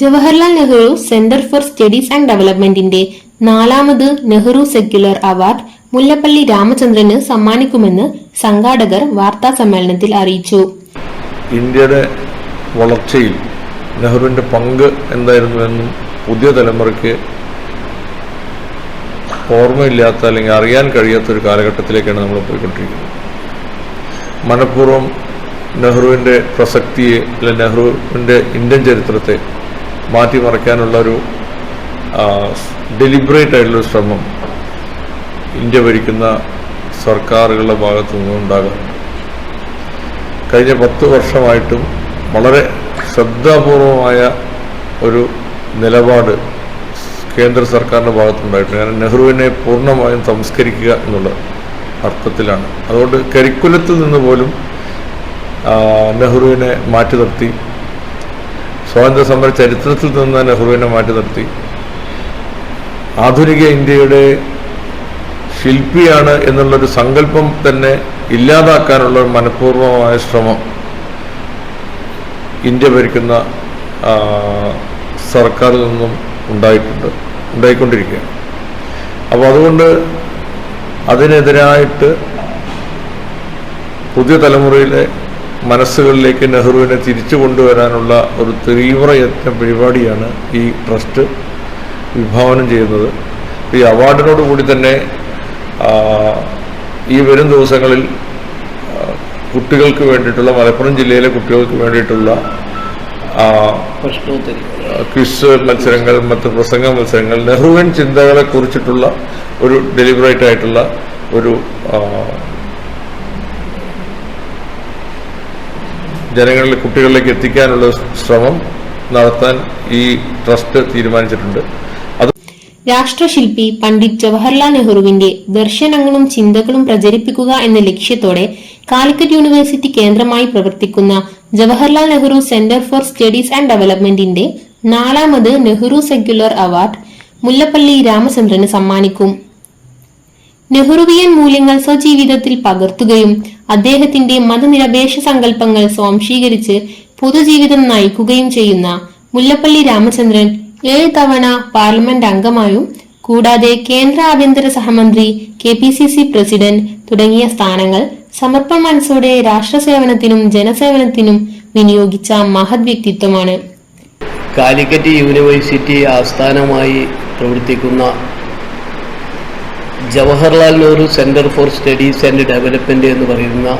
Jawaharlal Nehru centre for studies and ഡെവലപ്മെന്റിന്റെ നാലാമത് Nehru secular award Mullappally രാമചന്ദ്രന് സമ്മാനിക്കുമെന്ന് സംഘാടകർ വാർത്താ സമ്മേളനത്തിൽ അറിയിച്ചു. ഇന്ത്യയുടെ വളർച്ചയിൽ നെഹ്റുവിന്റെ പങ്ക് എന്തായിരുന്നുവെന്നും പുതിയ തലമുറയ്ക്ക് ഓർമ്മയില്ലാത്ത അല്ലെങ്കിൽ അറിയാൻ കഴിയാത്ത ഒരു കാലഘട്ടത്തിലേക്കാണ് നമ്മൾ പോയിക്കൊണ്ടിരിക്കുന്നത്. മനഃപൂർവം നെഹ്റുവിന്റെ പ്രസക്തിയെ അല്ലെങ്കിൽ നെഹ്റുവിന്റെ ഇന്ത്യൻ ചരിത്രത്തെ മാറ്റിമറിക്കാനുള്ള ഒരു ഡെലിബറേറ്റ് ആയിട്ടുള്ള ശ്രമം ഇന്ത്യ ഭരിക്കുന്ന സർക്കാരുകളുടെ ഭാഗത്തു നിന്നും ഉണ്ടാകാറുണ്ട് കഴിഞ്ഞ പത്ത് വർഷമായിട്ടും വളരെ ശ്രദ്ധാപൂർവമായ ഒരു നിലപാട് കേന്ദ്ര സർക്കാരിന്റെ ഭാഗത്തുണ്ടായിട്ടുണ്ട്. കാരണം നെഹ്റുവിനെ പൂർണമായും സംസ്കരിക്കുക എന്നുള്ള അർത്ഥത്തിലാണ്. അതുകൊണ്ട് കരിക്കുലത്തിൽ നിന്ന് പോലും നെഹ്റുവിനെ മാറ്റി നിർത്തി. സ്വാതന്ത്ര്യ സമര ചരിത്രത്തിൽ നിന്ന് നെഹ്റുവിനെ മാറ്റി നിർത്തി. ആധുനിക ഇന്ത്യയുടെ ശില്പിയാണ് എന്നുള്ളൊരു സങ്കല്പം തന്നെ ഇല്ലാതാക്കാനുള്ള മനഃപൂർവമായ ശ്രമം ഇന്ത്യ ഭരിക്കുന്ന സർക്കാരിൽ നിന്നും ഉണ്ടായിട്ടുണ്ട് ഉണ്ടായിക്കൊണ്ടിരിക്കുകയാണ്. അപ്പോൾ അതുകൊണ്ട് അതിനെതിരായിട്ട് പുതിയ തലമുറയിലെ മനസ്സുകളിലേക്ക് നെഹ്റുവിനെ തിരിച്ചു കൊണ്ടുവരാനുള്ള ഒരു തീവ്ര യത്ന പരിപാടിയാണ് ഈ ട്രസ്റ്റ് വിഭാവനം ചെയ്യുന്നത്. ഈ അവാർഡിനോട് കൂടി തന്നെ ഈ വരും ദിവസങ്ങളിൽ കുട്ടികൾക്ക് വേണ്ടിയിട്ടുള്ള മലപ്പുറം ജില്ലയിലെ കുട്ടികൾക്ക് വേണ്ടിയിട്ടുള്ള ക്വിസ് മത്സരങ്ങൾ മറ്റ് പ്രസംഗ മത്സരങ്ങൾ നെഹ്റുവിൻ ചിന്തകളെ കുറിച്ചിട്ടുള്ള ഒരു ഡെലിബറേറ്റ് ആയിട്ടുള്ള ഒരു ജനങ്ങളിൽ കുട്ടികളിലേക്ക് എത്തിക്കാനുള്ള ശ്രമം നടത്താൻ ഈ ട്രസ്റ്റ് തീരുമാനിച്ചിട്ടുണ്ട്. രാഷ്ട്രശില്പി പണ്ഡിറ്റ് ജവഹർലാൽ നെഹ്റുവിന്റെ ദർശനങ്ങളും ചിന്തകളും പ്രചരിപ്പിക്കുക എന്ന ലക്ഷ്യത്തോടെ കാലിക്കറ്റ് യൂണിവേഴ്സിറ്റി കേന്ദ്രമായി പ്രവർത്തിക്കുന്ന Jawaharlal Nehru centre for studies and ഡെവലപ്മെന്റിന്റെ നാലാമത് നെഹ്റു സെക്യുലർ അവാർഡ് മുല്ലപ്പള്ളി രാമചന്ദ്രന് സമ്മാനിക്കും. നെഹ്റുവിയൻ മൂല്യങ്ങൾ സ്വജീവിതത്തിൽ പകർത്തുകയും അദ്ദേഹത്തിന്റെ മതനിരപേക്ഷ സങ്കല്പങ്ങൾ സ്വാംശീകരിച്ച് പൊതുജീവിതം നയിക്കുകയും ചെയ്യുന്ന മുല്ലപ്പള്ളി രാമചന്ദ്രൻ ഏഴ് തവണ പാർലമെന്റ് അംഗമായും കൂടാതെ കേന്ദ്ര ആഭ്യന്തര സഹമന്ത്രി K P C C president തുടങ്ങിയ സ്ഥാനങ്ങൾ സമർപ്പണ മനസ്സോടെ രാഷ്ട്രസേവനത്തിനും ജനസേവനത്തിനും വിനിയോഗിച്ച മഹത് വ്യക്തിത്വമാണ്. കാലിക്കറ്റ് യൂണിവേഴ്സിറ്റി ആസ്ഥാനമായി പ്രവർത്തിക്കുന്ന Jawaharlal Nehru centre for studies and development എന്ന് പറയുന്ന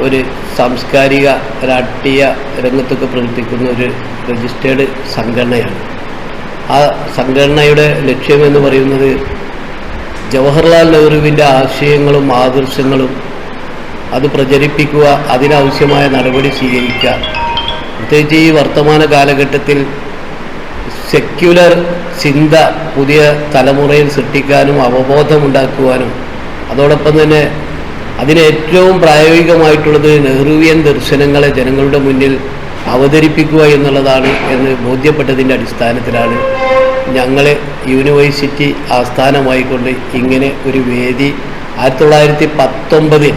ഒരു സാംസ്കാരിക രാഷ്ട്രീയ രംഗത്തൊക്കെ പ്രവർത്തിക്കുന്ന ഒരു രജിസ്റ്റേർഡ് സംഘടനയാണ്. ആ സംഘടനയുടെ ലക്ഷ്യമെന്ന് പറയുന്നത് ജവഹർലാൽ നെഹ്റുവിന്റെ ആശയങ്ങളും ആദർശങ്ങളും അത് പ്രചരിപ്പിക്കുക അതിനാവശ്യമായ നടപടി സ്വീകരിക്കുക. പ്രത്യേകിച്ച് ഈ വർത്തമാന കാലഘട്ടത്തിൽ സെക്യുലർ ചിന്ത പുതിയ തലമുറയിൽ സൃഷ്ടിക്കാനും അവബോധമുണ്ടാക്കുവാനും അതോടൊപ്പം തന്നെ അതിന് ഏറ്റവും പ്രായോഗികമായിട്ടുള്ളത് നെഹ്റുവിയൻ ദർശനങ്ങളെ ജനങ്ങളുടെ മുന്നിൽ അവതരിപ്പിക്കുക എന്നുള്ളതാണ് എന്ന് ബോധ്യപ്പെട്ടതിന്റെ അടിസ്ഥാനത്തിലാണ് ഞങ്ങൾ യൂണിവേഴ്സിറ്റി ആസ്ഥാനമായിക്കൊണ്ട് ഇങ്ങനെ ഒരു വേദി ആയിരത്തി തൊള്ളായിരത്തി പത്തൊമ്പതിൽ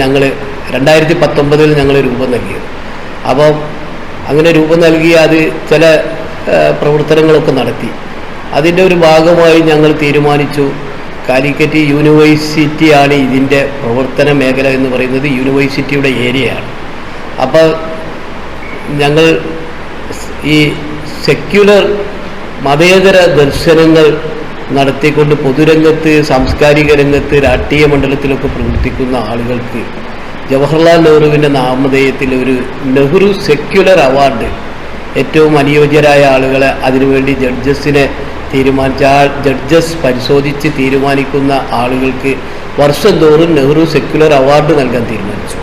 ഞങ്ങൾ രണ്ടായിരത്തി പത്തൊമ്പതിൽ ഞങ്ങൾ രൂപം നൽകിയത്. അപ്പം അങ്ങനെ രൂപം നൽകി അത് ചില പ്രവർത്തനങ്ങളൊക്കെ നടത്തി. അതിന്റെ ഒരു ഭാഗമായി ഞങ്ങൾ തീരുമാനിച്ചു. കാലിക്കറ്റ് യൂണിവേഴ്സിറ്റിയാണ് ഇതിന്റെ പ്രവർത്തന മേഖല എന്ന് പറയുന്നത്. യൂണിവേഴ്സിറ്റിയുടെ ഏരിയയാണ്. അപ്പോൾ ഞങ്ങൾ ഈ സെക്യുലർ മതേതര ദർശനങ്ങൾ നടത്തിക്കൊണ്ട് പൊതുരംഗത്ത് സാംസ്കാരിക രംഗത്ത് രാഷ്ട്രീയ മണ്ഡലത്തിലൊക്കെ പ്രവർത്തിക്കുന്ന ആളുകൾക്ക് ജവഹർലാൽ നെഹ്റുവിന്റെ നാമധേയത്തിൽ ഒരു നെഹ്റു സെക്യുലർ അവാർഡ് ഏറ്റവും അനുയോജ്യരായ ആളുകളെ അതിനുവേണ്ടി ജഡ്ജസിനെ തീരുമാനിച്ച ജഡ്ജസ് പരിശോധിച്ച് തീരുമാനിക്കുന്ന ആളുകൾക്ക് വർഷം തോറും നെഹ്റു സെക്യുലർ അവാർഡ് നൽകാൻ തീരുമാനിച്ചു.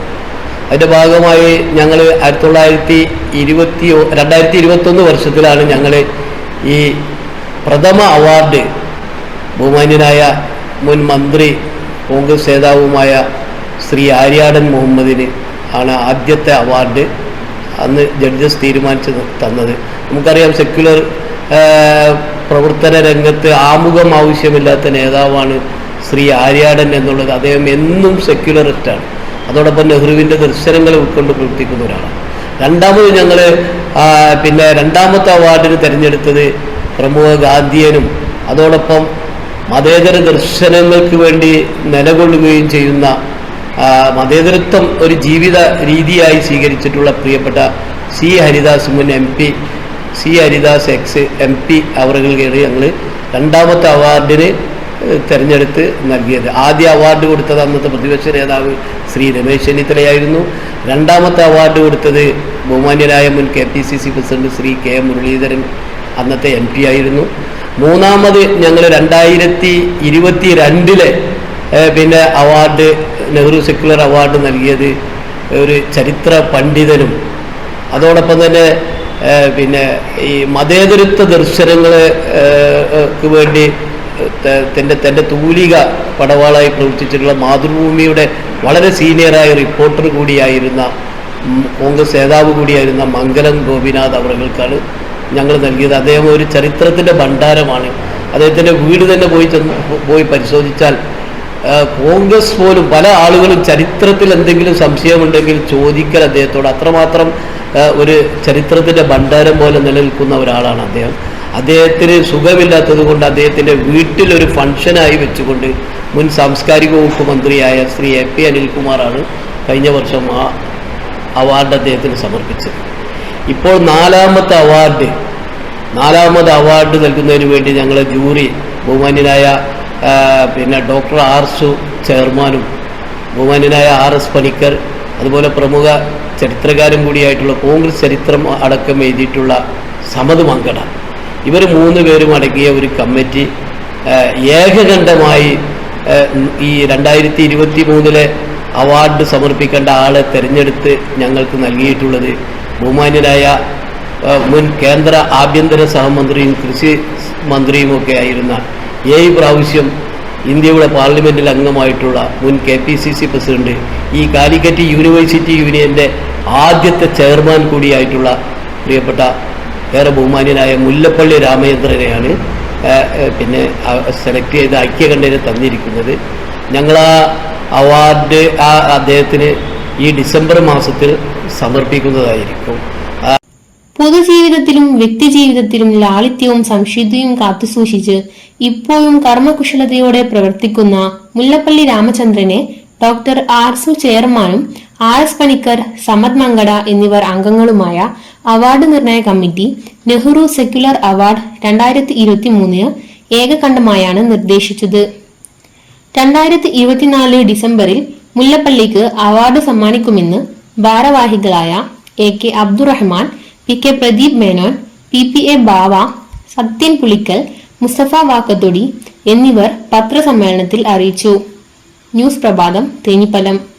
അതിന്റെ ഭാഗമായി ഞങ്ങൾ ആയിരത്തി തൊള്ളായിരത്തി ഇരുപത്തി രണ്ടായിരത്തി ഇരുപത്തൊന്ന് വർഷത്തിലാണ് ഞങ്ങൾ ഈ പ്രഥമ അവാർഡ് ബഹുമാന്യനായ മുൻ മന്ത്രി കോൺഗ്രസ് നേതാവുമായ ശ്രീ ആര്യാടൻ മുഹമ്മദിന് ആണ് ആദ്യത്തെ അവാർഡ് അന്ന് ജഡ്ജസ് തീരുമാനിച്ച് തന്നത്. നമുക്കറിയാം സെക്യുലർ പ്രവർത്തന രംഗത്ത് ആമുഖം ആവശ്യമില്ലാത്ത നേതാവാണ് ശ്രീ ആര്യാടൻ എന്നുള്ളത്. അദ്ദേഹം എന്നും സെക്യുലറിസ്റ്റാണ് അതോടൊപ്പം നെഹ്റുവിന്റെ ദർശനങ്ങൾ ഉൾക്കൊണ്ട് പ്രവർത്തിക്കുന്ന ഒരാളാണ്. രണ്ടാമത് ഞങ്ങൾ പിന്നെ രണ്ടാമത്തെ അവാർഡിന് തിരഞ്ഞെടുത്തത് പ്രമുഖ ഗാന്ധിയനും അതോടൊപ്പം മതേതര ദർശനങ്ങൾക്ക് വേണ്ടി നിലകൊള്ളുകയും ചെയ്യുന്ന മതേതരത്വം ഒരു ജീവിത രീതിയായി സ്വീകരിച്ചിട്ടുള്ള പ്രിയപ്പെട്ട സി ഹരിദാസ് മുൻ M P C Haridas ex M P അവറുകൾക്കാണ് ഞങ്ങൾ രണ്ടാമത്തെ അവാർഡിന് തിരഞ്ഞെടുത്ത് നൽകിയത്. ആദ്യ അവാർഡ് കൊടുത്തത് അന്നത്തെ പ്രതിപക്ഷ നേതാവ് ശ്രീ രമേശ് ചെന്നിത്തലയായിരുന്നു. രണ്ടാമത്തെ അവാർഡ് കൊടുത്തത് ബഹുമാന്യനായ മുൻ K P C C president Shri K Muraleedharan അന്നത്തെ എം പി ആയിരുന്നു. മൂന്നാമത് ഞങ്ങൾ രണ്ടായിരത്തി ഇരുപത്തി രണ്ടിലെ പിന്നെ അവാർഡ് നെഹ്റു സെക്യുലർ അവാർഡ് നൽകിയത് ഒരു ചരിത്ര പണ്ഡിതനും. അതോടൊപ്പം തന്നെ പിന്നെ ഈ മതേതരത്വ ദർശനങ്ങൾക്ക് വേണ്ടി തന്റെ തന്റെ തൂലിക പടവാളായി പ്രവർത്തിച്ചിട്ടുള്ള മാതൃഭൂമിയുടെ വളരെ സീനിയറായ റിപ്പോർട്ടർ കൂടിയായിരുന്ന കോൺഗ്രസ് നേതാവ് കൂടിയായിരുന്ന മംഗലം ഗോപിനാഥ് അവർകൾക്കാണ് ഞങ്ങൾ നൽകിയത്. അദ്ദേഹം ഒരു ചരിത്രത്തിന്റെ ഭണ്ഡാരമാണ്. അദ്ദേഹത്തിന്റെ വീട് തന്നെ പോയി ചെന്ന് പോയി പരിശോധിച്ചാൽ കോൺഗ്രസ് പോലും പല ആളുകളും ചരിത്രത്തിൽ എന്തെങ്കിലും സംശയമുണ്ടെങ്കിൽ ചോദിക്കൽ അദ്ദേഹത്തോട്. അത്രമാത്രം ഒരു ചരിത്രത്തിന്റെ ഭണ്ഡാരം പോലെ നിലനിൽക്കുന്ന ഒരാളാണ് അദ്ദേഹം. അദ്ദേഹത്തിന് സുഖമില്ലാത്തത് കൊണ്ട് അദ്ദേഹത്തിന്റെ വീട്ടിലൊരു ഫംഗ്ഷനായി വെച്ചുകൊണ്ട് മുൻ സാംസ്കാരിക വകുപ്പ് മന്ത്രിയായ ശ്രീ എ പി അനിൽകുമാറാണ് കഴിഞ്ഞ വർഷം ആ അവാർഡ് അദ്ദേഹത്തിന് സമർപ്പിച്ചത്. ഇപ്പോൾ നാലാമത്തെ അവാർഡ് നാലാമത് അവാർഡ് നൽകുന്നതിന് വേണ്ടി ഞങ്ങളെ ജൂറി ബഹുമാന്യനായ പിന്നെ ഡോക്ടർ ആർ സു ചെയർമാനും ബഹുമാനായ ആർ എസ് പണിക്കർ അതുപോലെ പ്രമുഖ ചരിത്രകാരൻ കൂടിയായിട്ടുള്ള കോൺഗ്രസ് ചരിത്രം അടക്കം എഴുതിയിട്ടുള്ള സമത് മങ്കട. ഇവർ മൂന്ന് പേരും അടങ്ങിയ ഒരു കമ്മിറ്റി ഏകകണ്ഠമായി ഈ രണ്ടായിരത്തി ഇരുപത്തി മൂന്നിലെ അവാർഡ് സമർപ്പിക്കേണ്ട ആളെ തിരഞ്ഞെടുത്ത് ഞങ്ങൾക്ക് നൽകിയിട്ടുള്ളത് ബഹുമാന്യരായ മുൻ കേന്ദ്ര ആഭ്യന്തര സഹമന്ത്രിയും കൃഷി മന്ത്രിയുമൊക്കെ ആയിരുന്ന ഏഴ് പ്രാവശ്യം ഇന്ത്യയുടെ പാർലമെന്റിൽ അംഗമായിട്ടുള്ള മുൻ K P C C president ഈ കാലിക്കറ്റ് യൂണിവേഴ്സിറ്റി യൂണിയന്റെ ആദ്യത്തെ ചെയർമാൻ കൂടിയായിട്ടുള്ള പ്രിയപ്പെട്ട ഏറെ ബഹുമാന്യനായ മുല്ലപ്പള്ളി രാമചന്ദ്രനെയാണ് പിന്നെ സെലക്ട് ചെയ്ത് ഐക്യകണ്ഠനെ തന്നിരിക്കുന്നത്. ഞങ്ങൾ ആ അവാർഡ് ആ അദ്ദേഹത്തിന് ഈ ഡിസംബർ മാസത്തിൽ സമർപ്പിക്കുന്നതായിരിക്കും. പൊതുജീവിതത്തിലും വ്യക്തിജീവിതത്തിലും ലാളിത്യവും സംശുദ്ധിയും കാത്തുസൂക്ഷിച്ച് ഇപ്പോഴും കർമ്മകുശലതയോടെ പ്രവർത്തിക്കുന്ന മുല്ലപ്പള്ളി രാമചന്ദ്രനെ ഡോക്ടർ ആർ സു ചെയർമാനും ആർ എസ് പണിക്കർ സമത് മങ്കട എന്നിവർ അംഗങ്ങളുമായ അവാർഡ് നിർണയ കമ്മിറ്റി നെഹ്റു സെക്യുലർ അവാർഡ് രണ്ടായിരത്തി ഇരുപത്തി മൂന്നിന് ഏകകണ്ഠമായാണ് നിർദ്ദേശിച്ചത്. രണ്ടായിരത്തി ഇരുപത്തിനാല് ഡിസംബറിൽ മുല്ലപ്പള്ളിക്ക് അവാർഡ് സമ്മാനിക്കുമെന്ന് ഭാരവാഹികളായ A K Abdurahman P K Pradeep Menon P P A Bava Sathyan Pulikkal Musthafa Vakkathodi എന്നിവർ പത്രസമ്മേളനത്തിൽ അറിയിച്ചു. ന്യൂസ് പ്രഭാതം തേനിപ്പലം.